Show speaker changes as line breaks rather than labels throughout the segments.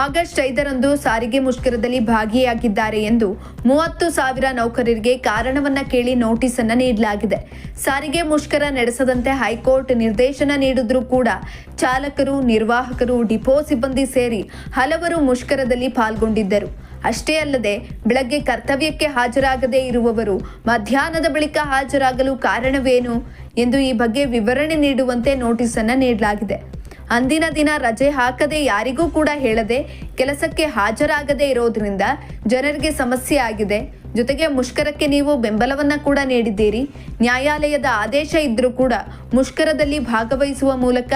August ಐದರಂದು ಸಾರಿಗೆ ಮುಷ್ಕರದಲ್ಲಿ ಭಾಗಿಯಾಗಿದ್ದಾರೆ ಎಂದು ಮೂವತ್ತು ಸಾವಿರ ನೌಕರರಿಗೆ ಕಾರಣವನ್ನ ಕೇಳಿ ನೋಟಿಸ್ ಅನ್ನ ನೀಡಲಾಗಿದೆ. ಸಾರಿಗೆ ಮುಷ್ಕರ ನಡೆಸದಂತೆ ಹೈಕೋರ್ಟ್ ನಿರ್ದೇಶನ ನೀಡಿದ್ರೂ ಕೂಡ ಚಾಲಕರು, ನಿರ್ವಾಹಕರು, ಡಿಪೋ ಸಿಬ್ಬಂದಿ ಸೇರಿ ಹಲವರು ಮುಷ್ಕರದಲ್ಲಿ ಪಾಲ್ಗೊಂಡಿದ್ದರು. ಅಷ್ಟೇ ಅಲ್ಲದೆ ಬೆಳಗ್ಗೆ ಕರ್ತವ್ಯಕ್ಕೆ ಹಾಜರಾಗದೇ ಇರುವವರು ಮಧ್ಯಾಹ್ನದ ಬಳಿಕ ಹಾಜರಾಗಲು ಕಾರಣವೇನು ಎಂದು ಈ ಬಗ್ಗೆ ವಿವರಣೆ ನೀಡುವಂತೆ ನೋಟಿಸ್ ಅನ್ನ ನೀಡಲಾಗಿದೆ. ಅಂದಿನ ದಿನ ರಜೆ ಹಾಕದೆ ಯಾರಿಗೂ ಕೂಡ ಹೇಳದೆ ಕೆಲಸಕ್ಕೆ ಹಾಜರಾಗದೆ ಇರೋದ್ರಿಂದ ಜನರಿಗೆ ಸಮಸ್ಯೆ ಆಗಿದೆ. ಜೊತೆಗೆ ಮುಷ್ಕರಕ್ಕೆ ನೀವು ಬೆಂಬಲವನ್ನ ಕೂಡ ನೀಡಿದ್ದೀರಿ. ನ್ಯಾಯಾಲಯದ ಆದೇಶ ಇದ್ರೂ ಕೂಡ ಮುಷ್ಕರದಲ್ಲಿ ಭಾಗವಹಿಸುವ ಮೂಲಕ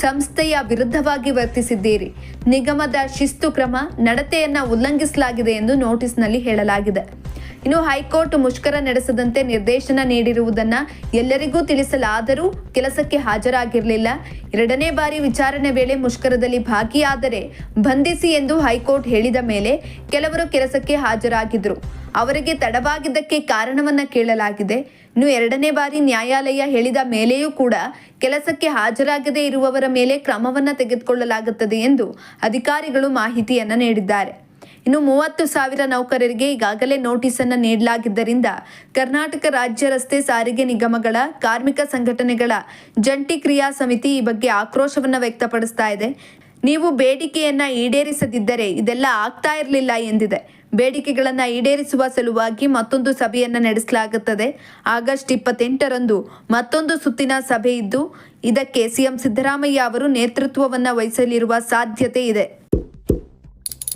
ಸಂಸ್ಥೆಯ ವಿರುದ್ಧವಾಗಿ ವರ್ತಿಸಿದ್ದೀರಿ. ನಿಗಮದ ಶಿಸ್ತು ಕ್ರಮ, ನಡತೆಯನ್ನ ಉಲ್ಲಂಘಿಸಲಾಗಿದೆ ಎಂದು ನೋಟಿಸ್ನಲ್ಲಿ ಹೇಳಲಾಗಿದೆ. ಇನ್ನು ಹೈಕೋರ್ಟ್ ಮುಷ್ಕರ ನಡೆಸದಂತೆ ನಿರ್ದೇಶನ ನೀಡಿರುವುದನ್ನ ಎಲ್ಲರಿಗೂ ತಿಳಿಸಲಾದರೂ ಕೆಲಸಕ್ಕೆ ಹಾಜರಾಗಿರಲಿಲ್ಲ. ಎರಡನೇ ಬಾರಿ ವಿಚಾರಣೆ ವೇಳೆ ಮುಷ್ಕರದಲ್ಲಿ ಭಾಗಿಯಾದರೆ ಬಂಧಿಸಿ ಎಂದು ಹೈಕೋರ್ಟ್ ಹೇಳಿದ ಮೇಲೆ ಕೆಲವರು ಕೆಲಸಕ್ಕೆ ಹಾಜರಾಗಿದ್ರು. ಅವರಿಗೆ ತಡವಾಗಿದ್ದಕ್ಕೆ ಕಾರಣವನ್ನ ಕೇಳಲಾಗಿದೆ. ಇನ್ನು ಎರಡನೇ ಬಾರಿ ನ್ಯಾಯಾಲಯ ಹೇಳಿದ ಮೇಲೆಯೂ ಕೂಡ ಕೆಲಸಕ್ಕೆ ಹಾಜರಾಗದೇ ಇರುವವರ ಮೇಲೆ ಕ್ರಮವನ್ನ ತೆಗೆದುಕೊಳ್ಳಲಾಗುತ್ತದೆ ಎಂದು ಅಧಿಕಾರಿಗಳು ಮಾಹಿತಿಯನ್ನ ನೀಡಿದ್ದಾರೆ. ಇನ್ನು ಮೂವತ್ತು ಸಾವಿರ ನೌಕರರಿಗೆ ಈಗಾಗಲೇ ನೋಟಿಸ್ ಅನ್ನು ನೀಡಲಾಗಿದ್ದರಿಂದ ಕರ್ನಾಟಕ ರಾಜ್ಯ ರಸ್ತೆ ಸಾರಿಗೆ ನಿಗಮಗಳ ಕಾರ್ಮಿಕ ಸಂಘಟನೆಗಳ ಜಂಟಿ ಕ್ರಿಯಾ ಸಮಿತಿ ಈ ಬಗ್ಗೆ ಆಕ್ರೋಶವನ್ನು ವ್ಯಕ್ತಪಡಿಸ್ತಾ ಇದೆ. ನೀವು ಬೇಡಿಕೆಯನ್ನ ಈಡೇರಿಸದಿದ್ದರೆ ಇದೆಲ್ಲ ಆಗ್ತಾ ಇರಲಿಲ್ಲ ಎಂದಿದೆ. ಬೇಡಿಕೆಗಳನ್ನ ಈಡೇರಿಸುವ ಸಲುವಾಗಿ ಮತ್ತೊಂದು ಸಭೆಯನ್ನ ನಡೆಸಲಾಗುತ್ತದೆ. ಆಗಸ್ಟ್ ಇಪ್ಪತ್ತೆಂಟರಂದು ಮತ್ತೊಂದು ಸುತ್ತಿನ ಸಭೆ ಇದ್ದು, ಇದಕ್ಕೆ ಸಿಎಂ ಸಿದ್ದರಾಮಯ್ಯ ಅವರು ನೇತೃತ್ವವನ್ನು ವಹಿಸಲಿರುವ ಸಾಧ್ಯತೆ ಇದೆ.